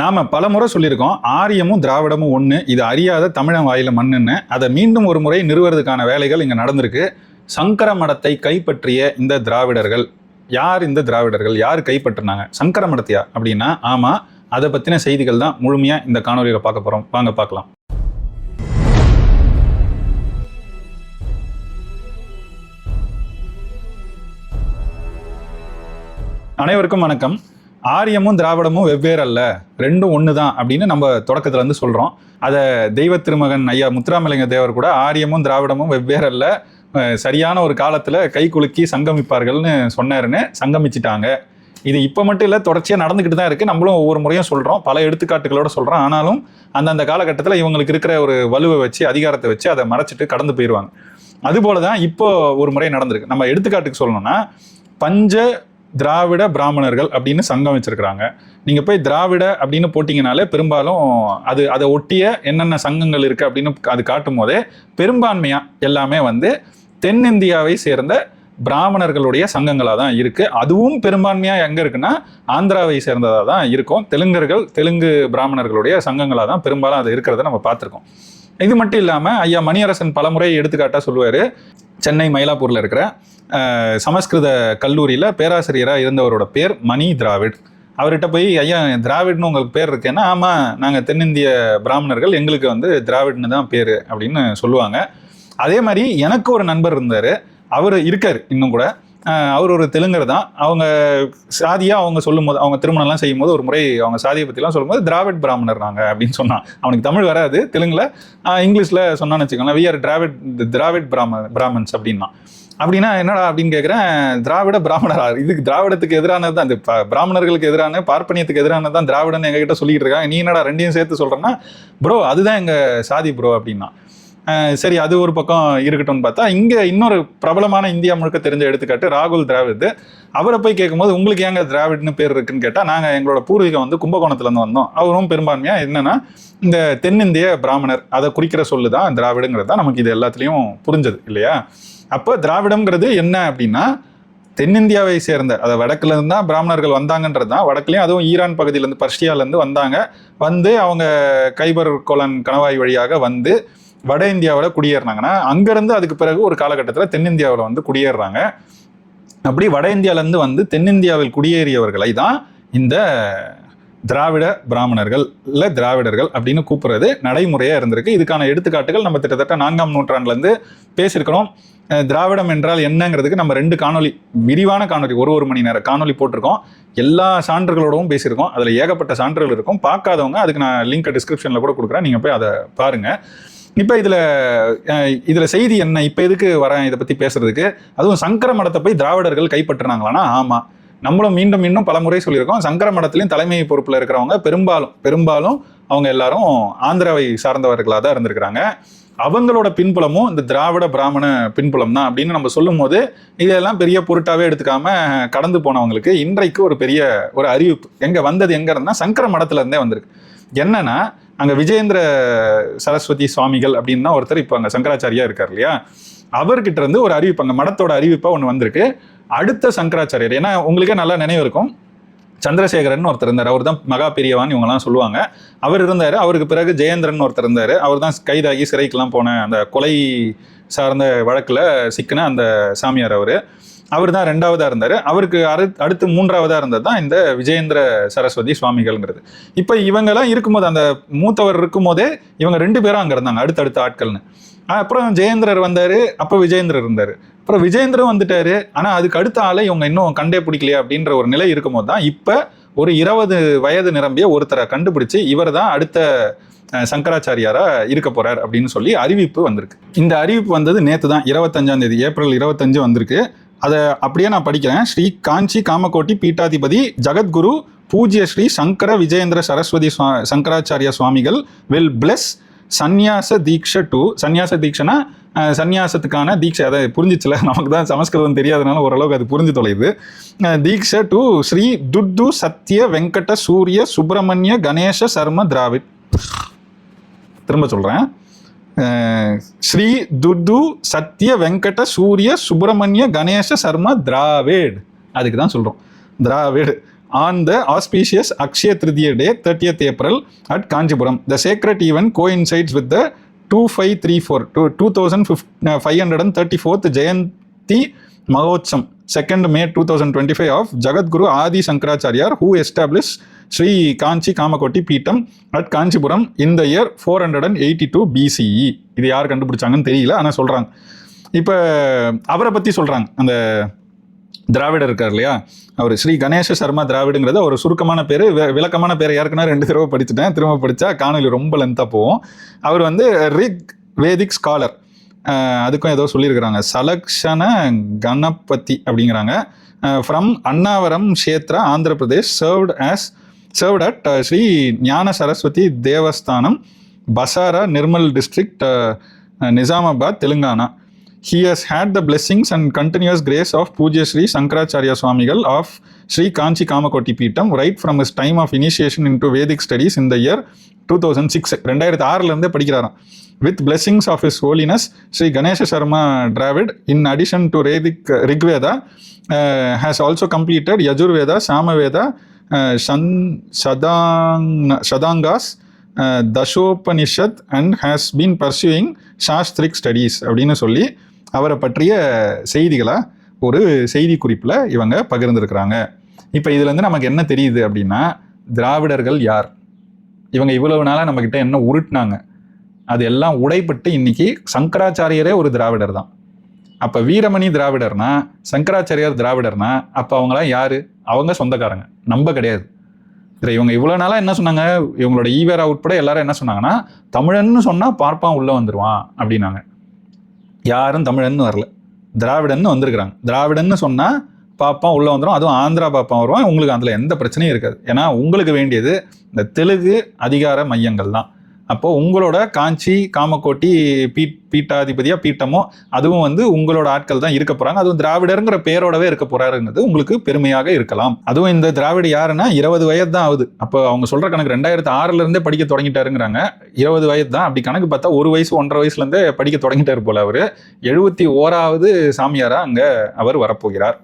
நாம பல முறை சொல்லியிருக்கோம் ஆரியமும் திராவிடமும் ஒன்று இது அறியாத தமிழன் வாயில மண்ணுன்னு. அதை மீண்டும் ஒரு முறை நிறுவறதுக்கான வேலைகள் இங்கே நடந்திருக்கு. சங்கர மடத்தை கைப்பற்றிய இந்த திராவிடர்கள் யார் இந்த திராவிடர்கள் யார் கைப்பற்றினாங்க? சங்கர மடத்தையா? அப்படின்னா ஆமாம் அதை பற்றின செய்திகள் தான் முழுமையாக இந்த காணொலியில் பார்க்க போகிறோம் வாங்க பார்க்கலாம். அனைவருக்கும் வணக்கம். ஆரியமும் திராவிடமும் வெவ்வேறு அல்ல ரெண்டும் ஒன்று தான் அப்படின்னு நம்ம தொடக்கத்துல இருந்து சொல்கிறோம் அதை தெய்வ திருமகன் ஐயா முத்துராமலிங்க தேவர் கூட ஆரியமும் திராவிடமும் வெவ்வேறு அல்ல சரியான ஒரு காலத்தில் கை குலுக்கி சங்கமிப்பார்கள்னு சொன்னாருன்னு சங்கமிச்சிட்டாங்க. இது இப்போ மட்டும் இல்லை தொடர்ச்சியாக நடந்துக்கிட்டு தான் இருக்குது நம்மளும் ஒவ்வொரு முறையும் சொல்கிறோம் பல எடுத்துக்காட்டுகளோட சொல்கிறோம் ஆனாலும் அந்தந்த காலகட்டத்தில் இவங்களுக்கு இருக்கிற ஒரு வலுவை வச்சு அதிகாரத்தை வச்சு அதை மறைச்சிட்டு கடந்து போயிடுவாங்க அதுபோல தான் இப்போ ஒரு முறை நடந்திருக்கு. நம்ம எடுத்துக்காட்டுக்கு சொல்லணும்னா பஞ்ச திராவிட பிராமணர்கள் அப்படின்னு சங்கம் வச்சிருக்கிறாங்க. நீங்கள் போய் திராவிட அப்படின்னு போட்டிங்கனாலே பெரும்பாலும் அது அதை ஒட்டிய என்னென்ன சங்கங்கள் இருக்குது அப்படின்னு அது காட்டும் போதே பெரும்பான்மையாக எல்லாமே வந்து தென்னிந்தியாவை சேர்ந்த பிராமணர்களுடைய சங்கங்களாக தான் இருக்குது அதுவும் பெரும்பான்மையாக எங்கே இருக்குன்னா ஆந்திராவை சேர்ந்ததாக தான் இருக்கும். தெலுங்கர்கள் தெலுங்கு பிராமணர்களுடைய சங்கங்களாக தான் பெரும்பாலும் அது இருக்கிறத நம்ம பார்த்துருக்கோம். இது மட்டும் இல்லாமல் ஐயா மணியரசன் பலமுறை எடுத்துக்காட்டாக சொல்லுவார். சென்னை மயிலாப்பூரில் இருக்கிற சமஸ்கிருத கல்லூரியில் பேராசிரியராக இருந்தவரோட பேர் மணி திராவிட். அவர்கிட்ட போய் ஐயா திராவிட்னு உங்களுக்கு பேர் இருக்கேன்னா ஆமாம் நாங்கள் தென்னிந்திய பிராமணர்கள் எங்களுக்கு வந்து திராவிட்னு தான் பேர் அப்படின்னு சொல்லுவாங்க. அதே மாதிரி எனக்கு ஒரு நண்பர் இருந்தார். அவர் இருக்கார் இன்னும் கூட. அவர் ஒரு தெலுங்கர் தான். அவங்க சாதியாக அவங்க சொல்லும்போது அவங்க திருமணம்லாம் செய்யும்போது ஒரு முறை அவங்க சாதியை பற்றிலாம் சொல்லும்போது திராவிட் பிராமணர் நாங்கள் அப்படின்னு சொன்னான். அவனுக்கு தமிழ் வராது தெலுங்கில். இங்கிலீஷில் சொன்னான்னு வச்சுக்கோங்களேன் வி ஆர் டிராவிட் திராவிட் பிராம பிராமன்ஸ் அப்படின்னா. அப்படின்னா என்னடா அப்படின்னு கேட்குறேன் திராவிட பிராமணரா? இதுக்கு திராவிடத்துக்கு எதிரானது தான் இந்த பிராமணர்களுக்கு எதிரான பார்ப்பனியத்துக்கு எதிரானது தான் திராவிடன்னு எங்ககிட்ட சொல்லிட்டு இருக்காங்க. நீ என்னடா ரெண்டையும் சேர்த்து சொல்கிறேன்னா ப்ரோ அதுதான் எங்கள் சாதி ப்ரோ அப்படின்னா. சரி அது ஒரு பக்கம் இருக்கட்டும்னு பார்த்தா இங்கே இன்னொரு பிரபலமான இந்தியா முழுக்க தெரிஞ்ச எடுத்துக்காட்டு ராகுல் திராவிட். அவரை போய் கேட்கும்போது உங்களுக்கு ஏங்க திராவிட்னு பேர் இருக்குன்னு கேட்டால் நாங்கள் எங்களோட பூர்வீகம் வந்து கும்பகோணத்துலேருந்து வந்தோம். அவரும் பெரும்பான்மையாக என்னென்னா இந்த தென்னிந்திய பிராமணர் அதை குறிக்கிற சொல்லு தான் திராவிடங்கிறது தான் நமக்கு இது எல்லாத்துலேயும் புரிஞ்சது இல்லையா? அப்போ திராவிடம்ங்கிறது என்ன அப்படின்னா தென்னிந்தியாவை சேர்ந்த அதை வடக்குலேருந்து தான் பிராமணர்கள் வந்தாங்கன்றது தான் வடக்குலேயும் அதுவும் ஈரான் பகுதியிலேருந்து பர்ஷியாலேருந்து வந்தாங்க. வந்து அவங்க கைபர் கோலன் கணவாய் வழியாக வந்து வட இந்தியாவில் குடியேறினாங்கன்னா அங்கேருந்து அதுக்கு பிறகு ஒரு காலகட்டத்தில் தென்னிந்தியாவில் வந்து குடியேறுறாங்க அப்படி வட இந்தியாவிலேருந்து வந்து தென்னிந்தியாவில் குடியேறியவர்களை தான் இந்த திராவிட பிராமணர்கள் இல்லை திராவிடர்கள் அப்படின்னு கூப்பிடுறது நடைமுறையாக இருந்திருக்கு. இதுக்கான எடுத்துக்காட்டுகள் நம்ம கிட்டத்தட்ட நான்காம் நூற்றாண்டுலேருந்து பேசியிருக்கிறோம். திராவிடம் என்றால் என்னங்கிறதுக்கு நம்ம ரெண்டு காணொலி விரிவான காணொலி ஒரு ஒரு மணி நேரம் காணொலி போட்டிருக்கோம். எல்லா சான்றுகளோடவும் பேசியிருக்கோம். அதில் ஏகப்பட்ட சான்றுகள் இருக்கும். பார்க்காதவங்க அதுக்கு நான் லிங்க் டிஸ்கிரிப்ஷனில் கூட கொடுக்குறேன். நீங்கள் போய் அதை பாருங்கள் இப்போ இதில் இதில் செய்தி என்ன? இப்போ எதுக்கு வரேன் இதை பற்றி பேசுறதுக்கு? அதுவும் சங்கர மடத்தை போய் திராவிடர்கள் கைப்பற்றினாங்களான்னா ஆமாம் நம்மளும் மீண்டும் மீண்டும் பல முறை சொல்லியிருக்கோம். சங்கர மடத்துலையும் தலைமை பொறுப்பில் இருக்கிறவங்க பெரும்பாலும் பெரும்பாலும் அவங்க எல்லாரும் ஆந்திராவை சார்ந்தவர்களாக தான் இருந்திருக்கிறாங்க. அவங்களோட பின்புலமும் இந்த திராவிட பிராமண பின்புலம் தான் அப்படின்னு நம்ம சொல்லும்போது இதெல்லாம் பெரிய பொருட்டாவே எடுத்துக்காம கடந்து போனவங்களுக்கு இன்றைக்கு ஒரு பெரிய ஒரு அறிவிப்பு. எங்க வந்தது எங்க இருந்தா சங்கர மடத்துல இருந்தே வந்திருக்கு. என்னன்னா அங்கே விஜயேந்திர சரஸ்வதி சுவாமிகள் அப்படின்னு தான் ஒருத்தர் இப்போ அங்கே சங்கராச்சாரியா இருக்கார் இல்லையா அவர்கிட்ட இருந்து ஒரு அறிவிப்பு அங்கே மடத்தோட அறிவிப்பாக ஒன்று வந்திருக்கு. அடுத்த சங்கராச்சாரியர் ஏன்னா உங்களுக்கே நல்லா நினைவு இருக்கும். சந்திரசேகரன் ஒருத்தர் இருந்தார் அவர் தான் மகா பெரியவான் இவங்கெல்லாம் சொல்லுவாங்க. அவர் இருந்தார் அவருக்கு பிறகு ஜெயேந்திரன் ஒருத்தர் இருந்தார். அவர் தான் கைதாகி சிறைக்கெல்லாம் போன அந்த கொலை சார்ந்த வழக்கில் சிக்கின அந்த சாமியார் அவர். அவர் தான் ரெண்டாவதாக இருந்தார். அவருக்கு அரு அடுத்து மூன்றாவதாக இருந்தது தான் இந்த விஜயேந்திர சரஸ்வதி சுவாமிகள்ங்கிறது. இப்போ இவங்கெல்லாம் இருக்கும்போது அந்த மூத்தவர் இருக்கும்போதே இவங்க ரெண்டு பேரும் அங்கே இருந்தாங்க அடுத்தடுத்த ஆட்கள்னு. அப்புறம் ஜெயேந்திரர் வந்தார் அப்போ விஜயேந்திரர் இருந்தார். அப்புறம் விஜயேந்திரன் வந்துட்டாரு ஆனால் அதுக்கு அடுத்த ஆளை இவங்க இன்னும் கண்டே பிடிக்கலையா அப்படின்ற ஒரு நிலை இருக்கும்போது தான் இப்போ ஒரு இருபது வயது நிரம்பிய ஒருத்தரை கண்டுபிடிச்சு இவர் தான் அடுத்த சங்கராச்சாரியாரா இருக்க போறார் அப்படின்னு சொல்லி அறிவிப்பு வந்திருக்கு. இந்த அறிவிப்பு வந்தது நேற்று தான் இருபத்தஞ்சாம் தேதி ஏப்ரல் இருபத்தஞ்சு வந்திருக்கு. அதை அப்படியே நான் படிக்கிறேன். ஸ்ரீ காஞ்சி காமகோட்டி பீட்டாதிபதி ஜகத்குரு பூஜ்ய ஸ்ரீ சங்கர விஜயேந்திர சரஸ்வதி சங்கராச்சாரிய சுவாமிகள் வில் பிளஸ் சந்நியாச தீக்ஷ டு சந்நியாச தீக்ஷனா சந்நியாசத்துக்கான தீட்சை அதை புரிஞ்சிச்சுல. நமக்கு தான் சமஸ்கிருதம் தெரியாதனால ஓரளவுக்கு அது புரிஞ்சு தொலையுது. தீக்ஷ டு ஸ்ரீ துர்து சத்ய வெங்கட சூரிய சுப்பிரமணிய கணேச சர்ம திராவிட். திரும்ப சொல்கிறேன் ஸ்ரீ துர்து சத்ய வெங்கட சூரிய சுப்பிரமணிய கணேச சர்மா திராவேட். அதுக்கு தான் சொல்கிறோம் Dravid. On the auspicious Akshaya Tritiya day thirtieth April at Kanchipuram the sacred event coincides with the two five three four two two thousand fifth five hundred and thirty fourth Jayanti Mahotsavam second May two thousand twenty five of Jagadguru Adi Shankaracharyar who establish Shri Kanchi Kamakoti Peetham at Kanchipuram in the year four hundred and eighty two BCE இது யார் கண்டுபிடிச்சாங்கன்னு தெரியல ஆனால் சொல்கிறாங்க இப்போ அவரை பற்றி சொல்கிறாங்க அந்த திராவிடர் இருக்கார் இல்லையா? அவர் ஸ்ரீ கணேச சர்மா திராவிடுங்கிறது ஒரு சுருக்கமான பேர் விளக்கமான பேர் ஏற்கனவே ரெண்டு தடவை படிச்சுட்டேன். திரும்ப படித்தா காணொலி ரொம்ப லென்த்தாக போவோம் அவர் வந்து ரிக் வேதிக் ஸ்காலர் அதுக்கும் ஏதோ சொல்லியிருக்கிறாங்க. சலக்ஷன கணபதி அப்படிங்கிறாங்க. From Annavaram Kshetra Andhra Pradesh served as served at Shri Gnana Saraswati Devasthanam Basara Nirmal district Nizamabad Telangana. He has had the blessings and continuous grace of Pujya Shri Shankaracharya Swamigal of Shri Kanchi Kamakoti Peetham right from his time of initiation into Vedic studies in the year two thousand six ரெண்டாயிரத்தி ஆறுலேருந்தே படிக்கிறாராம் with blessings of his holiness Shri Ganesha Sharma Dravid in addition to Vedic Rigveda has also completed Yajurveda Samaveda Sun சதாங் Shadangas Dashopanishad and has been pursuing Shastric studies அப்படின்னு சொல்லி அவரை பற்றிய செய்திகளை ஒரு செய்தி குறிப்பில் இவங்க பகிர்ந்துருக்கிறாங்க. இப்போ இதுலேருந்து நமக்கு என்ன தெரியுது அப்படின்னா திராவிடர்கள் யார்? இவங்க இவ்வளவு நாளாக நம்மக்கிட்ட என்ன உருட்டினாங்க? அது எல்லாம் உடைப்பட்டு இன்னைக்கு சங்கராச்சாரியரே ஒரு திராவிடர் தான். அப்போ வீரமணி திராவிடர்னா சங்கராச்சாரியார் திராவிடர்னா அப்போ அவங்களாம் யார்? அவங்க சொந்தக்காரங்க. நம்ம கிடையாது. சரி இவங்க இவ்வளோ நாளாக என்ன சொன்னாங்க? இவங்களோட ஈவேரா உட்பட எல்லாரும் என்ன சொன்னாங்கன்னா தமிழன்னு சொன்னால் பார்ப்பான் உள்ளே வந்துடுவான் அப்படின்னாங்க. யாரும் தமிழன்னு வரல. திராவிடன்னு வந்திருக்கிறாங்க. திராவிடன்னு சொன்னால் பாப்பான் உள்ளே வந்துடும் அதுவும் ஆந்திரா பாப்பான் வருவான். உங்களுக்கு அதில் எந்த பிரச்சனையும் இருக்காது. ஏன்னா உங்களுக்கு வேண்டியது இந்த தெலுங்கு அதிகார மையங்கள் தான். அப்போ உங்களோட காஞ்சி காமக்கோட்டி பீ பீட்டாதிபதியா பீட்டமோ அதுவும் வந்து உங்களோட ஆட்கள் தான் இருக்க போறாங்க. அதுவும் திராவிடருங்கிற பேரோடவே இருக்க போறாருங்கிறது உங்களுக்கு பெருமையாக இருக்கலாம். அதுவும் இந்த திராவிட யாருன்னா இருபது வயது தான் ஆகுது. அப்போ அவங்க சொல்ற கணக்கு ரெண்டாயிரத்து ஆறுல இருந்தே படிக்க தொடங்கிட்டாருங்கிறாங்க. இருபது வயது தான் அப்படி கணக்கு பார்த்தா ஒரு வயசு ஒன்றரை வயசுல இருந்தே படிக்க தொடங்கிட்டாரு போல அவரு. எழுபத்தி ஓராவது சாமியாரா அங்க அவர் வரப்போகிறார்.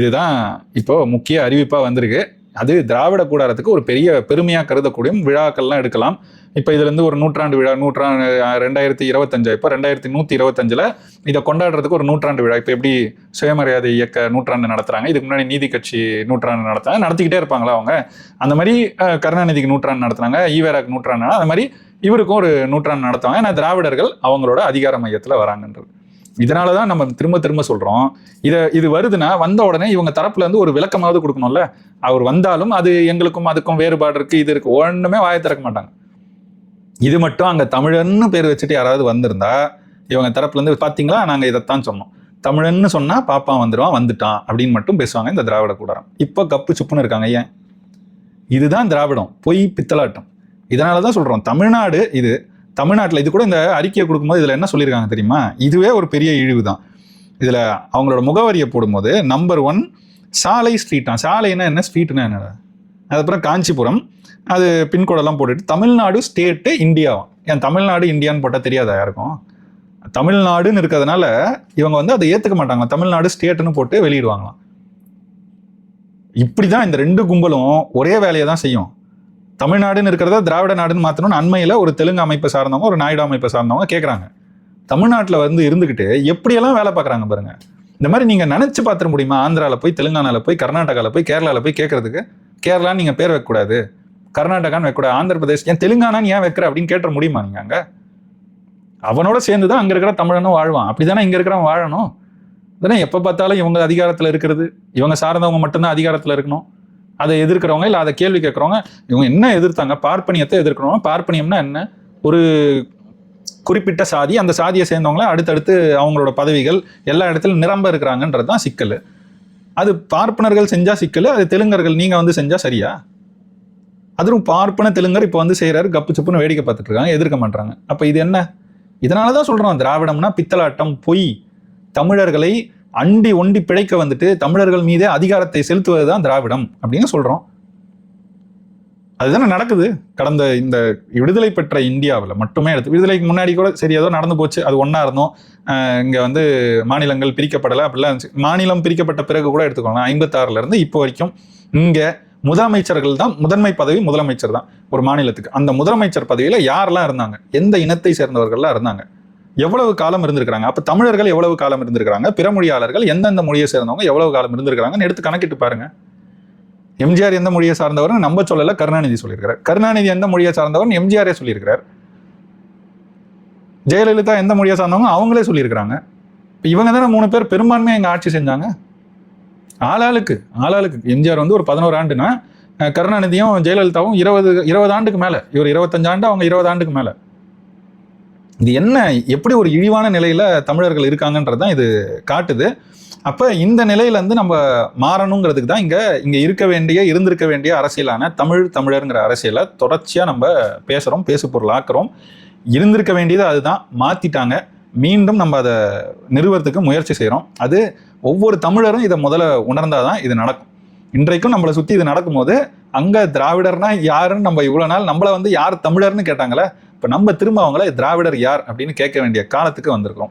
இதுதான் இப்போ முக்கிய அறிவிப்பா வந்திருக்கு. அது திராவிட கூடாரத்துக்கு ஒரு பெரிய பெருமையாக கருதக்கூடிய விழாக்கள்லாம் எடுக்கலாம். இப்போ இதுலேருந்து ஒரு நூற்றாண்டு விழா நூற்றாண்டு ரெண்டாயிரத்தி இருபத்தஞ்சு இப்போ ரெண்டாயிரத்தி நூற்றி இருபத்தஞ்சில் இதை கொண்டாடுறதுக்கு ஒரு நூற்றாண்டு விழா. இப்போ எப்படி சுயமரியாதை இயக்க நூற்றாண்டு நடத்துகிறாங்க இதுக்கு முன்னாடி நீதி கட்சி நூற்றாண்டு நடத்துறாங்க நடத்திக்கிட்டே இருப்பாங்களா அவங்க? அந்த மாதிரி கருணாநிதிக்கு நூற்றாண்டு நடத்துனாங்க ஈவேராக்கு நூற்றாண்டு அந்த மாதிரி இவருக்கும் ஒரு நூற்றாண்டு நடத்துவாங்க. ஏன்னா திராவிடர்கள் அவங்களோட அதிகார மையத்தில் வராங்கன்றது. இதனால தான் நம்ம திரும்ப திரும்ப சொல்றோம். இதை இது வருதுன்னா வந்த உடனே இவங்க தரப்புல இருந்து ஒரு விளக்கமாவது கொடுக்கணும்ல? அவர் வந்தாலும் அது எங்களுக்கும் அதுக்கும் வேறுபாடு இருக்கு இது இருக்கு. ஒன்றுமே வாயை திறக்க மாட்டாங்க. இது மட்டும் அங்கே தமிழன்னு பேர் வச்சுட்டு யாராவது வந்திருந்தா இவங்க தரப்புலேருந்து பார்த்தீங்களா நாங்கள் இதைத்தான் சொன்னோம். தமிழன்னு சொன்னால் பாப்பா வந்துடுவான் வந்துட்டான் அப்படின்னு மட்டும் பேசுவாங்க இந்த திராவிட கூடாரம். இப்போ கப்பு சுப்புன்னு இருக்காங்க ஏன்? இதுதான் திராவிடம் பொய் பித்தலாட்டம். இதனால தான் சொல்கிறோம் தமிழ்நாடு இது தமிழ்நாட்டில் இது கூட இந்த அறிக்கையை கொடுக்கும்போது இதில் என்ன சொல்லியிருக்காங்க தெரியுமா? இதுவே ஒரு பெரிய இழிவு தான் இதில் அவங்களோட முகவரியை போடும்போது நம்பர் ஒன் சாலை ஸ்ட்ரீட்டா சாலைன்னா என்ன? ஸ்ட்ரீட்னா என்ன அதுக்கப்புறம் காஞ்சிபுரம் அது பின்கோடெல்லாம் போட்டுட்டு தமிழ்நாடு ஸ்டேட்டு இந்தியாவும் ஏன் தமிழ்நாடு இந்தியான்னு போட்டால் தெரியாதா யாருக்கும்? தமிழ்நாடுன்னு இருக்கிறதுனால இவங்க வந்து அதை ஏற்றுக்க மாட்டாங்க. தமிழ்நாடு ஸ்டேட்டுன்னு போட்டு வெளியிடுவாங்களாம். இப்படி தான் இந்த ரெண்டு கும்பலும் ஒரே வேலையை தான் செய்யும். தமிழ்நாடுன்னு இருக்கிறத திராவிட நாடுன்னு மாற்றணும்னு அண்மையில் ஒரு தெலுங்கு அமைப்பை சார்ந்தவங்க ஒரு நாயுடு அமைப்பை சார்ந்தவங்க கேட்குறாங்க தமிழ்நாட்டில் வந்து இருந்துக்கிட்டு எப்படியெல்லாம் வேலை பார்க்குறாங்க பாருங்க. இந்த மாதிரி நீங்கள் நினச்சி பார்த்துட முடியுமா? ஆந்திராவில் போய் தெலுங்கானாவில் போய் கர்நாடகாவில் போய் கேரளாவில் போய் கேட்குறதுக்கு கேரளான்னு நீங்கள் பேர் வைக்கக்கூடாது. கர்நாடகான்னு வைக்கக்கூடாது. ஆந்திர பிரதேஷ் ஏன் தெலுங்கானான்னு ஏன் வைக்கிற அப்படின்னு கேட்ட முடியுமா நீங்கள் அங்கே? அவனோட சேர்ந்து தான் அங்கே இருக்கிற தமிழனும் வாழ்வான். அப்படி தானே இங்கே இருக்கிறவன் வாழணும்? தானே எப்போ பார்த்தாலும் இவங்க அதிகாரத்தில் இருக்கிறது. இவங்க சார்ந்தவங்க மட்டும்தான் அதிகாரத்தில் இருக்கணும். அதை எதிர்க்கிறவங்க இல்லை அதை கேள்வி கேட்குறவங்க இவங்க என்ன எதிர்த்தாங்க? பார்ப்பனியத்தை எதிர்க்கிறவங்க. பார்ப்பனியம்னா என்ன? ஒரு குறிப்பிட்ட சாதி அந்த சாதியை சேர்ந்தவங்கள அடுத்தடுத்து அவங்களோட பதவிகள் எல்லா இடத்துலையும் நிரம்ப இருக்கிறாங்கன்றது தான் சிக்கல். அது பார்ப்பனர்கள் செஞ்சால் சிக்கல் அது தெலுங்கர்கள் நீங்கள் வந்து செஞ்சால் சரியா? அதுவும் பார்ப்பன தெலுங்கர் இப்போ வந்து செய்கிறாரு கப்பு சுப்புன்னு வேடிக்கை பார்த்துட்டு இருக்காங்க எதிர்க்க மாட்டாங்க அப்போ இது என்ன? இதனால தான் சொல்கிறோம் திராவிடம்னா பித்தலாட்டம் பொய். தமிழர்களை அண்டி ஒண்டி பிழைக்க வந்துட்டு தமிழர்கள் மீதே அதிகாரத்தை செலுத்துவது தான் திராவிடம் அப்படின்னு சொல்கிறோம் அதுதானே நடக்குது. கடந்த இந்த விடுதலை பெற்ற இந்தியாவில் மட்டுமே எடுத்து விடுதலைக்கு முன்னாடி கூட சரி ஏதோ நடந்து போச்சு. அது ஒன்றா இருந்தோம். இங்கே வந்து மாநிலங்கள் பிரிக்கப்படலை. அப்படிலாம் இருந்துச்சு. மாநிலம் பிரிக்கப்பட்ட பிறகு கூட எடுத்துக்கோங்க ஐம்பத்தாறுல இருந்து இப்போ வரைக்கும் இங்கே முதலமைச்சர்கள் தான் முதன்மை பதவி முதலமைச்சர் தான் ஒரு மாநிலத்துக்கு. அந்த முதலமைச்சர் பதவியில் யாரெல்லாம் இருந்தாங்க? எந்த இனத்தை சேர்ந்தவர்கள்லாம் இருந்தாங்க? எவ்வளவு காலம் இருந்திருக்கிறாங்க? அப்போ தமிழர்கள் எவ்வளவு காலம் இருந்திருக்கிறாங்க? பிற மொழியாளர்கள் எந்தெந்த மொழியை சேர்ந்தவங்க எவ்வளவு காலம் இருந்திருக்கிறாங்கன்னு எடுத்து கணக்கிட்டு பாருங்க. எம்ஜிஆர் எந்த மொழியை சார்ந்தவர்னு நம்ம சொல்லல கருணாநிதி சொல்லியிருக்கிறார். கருணாநிதி எந்த மொழியை சார்ந்தவர்னு எம்ஜிஆரே சொல்லியிருக்கிறார். ஜெயலலிதா எந்த மொழியை சார்ந்தவங்க அவங்களே சொல்லியிருக்கிறாங்க. இப்போ இவங்க தானே மூணு பேர் பெரும்பான்மையை எங்கள் ஆட்சி செஞ்சாங்க? ஆளாளுக்கு ஆளாளுக்கு. எம்ஜிஆர் வந்து ஒரு பதினோரு ஆண்டுனா கருணாநிதியும் ஜெயலலிதாவும் இருபது இருபது ஆண்டுக்கு மேலே. இவர் இருபத்தஞ்சு ஆண்டு அவங்க இருபது ஆண்டுக்கு மேலே. இது என்ன எப்படி ஒரு இழிவான நிலையில் தமிழர்கள் இருக்காங்கன்றது தான் இது காட்டுது. அப்போ இந்த நிலையிலேருந்து நம்ம மாறணுங்கிறதுக்கு தான் இங்கே இங்கே இருக்க வேண்டிய இருந்திருக்க வேண்டிய அரசியலான தமிழ் தமிழருங்கிற அரசியலை தொடர்ச்சியாக நம்ம பேசுகிறோம் பேசு பொருள் ஆக்குறோம். இருந்திருக்க வேண்டியது அதுதான் மாற்றிட்டாங்க மீண்டும் நம்ம அதை நிறுவறதுக்கு முயற்சி செய்கிறோம் அது ஒவ்வொரு தமிழரும் இதை முதல்ல உணர்ந்தாதான் இது நடக்கும். இன்றைக்கும் நம்மளை சுற்றி இது நடக்கும்போது அங்கே திராவிடர்னா யாருன்னு நம்ம இவ்வளோ நாள் நம்மளை வந்து யார் தமிழர்னு கேட்டாங்களே இப்போ நம்ம திரும்ப அவங்கள திராவிடர் யார் அப்படின்னு கேட்க வேண்டிய காலத்துக்கு வந்திருக்கிறோம்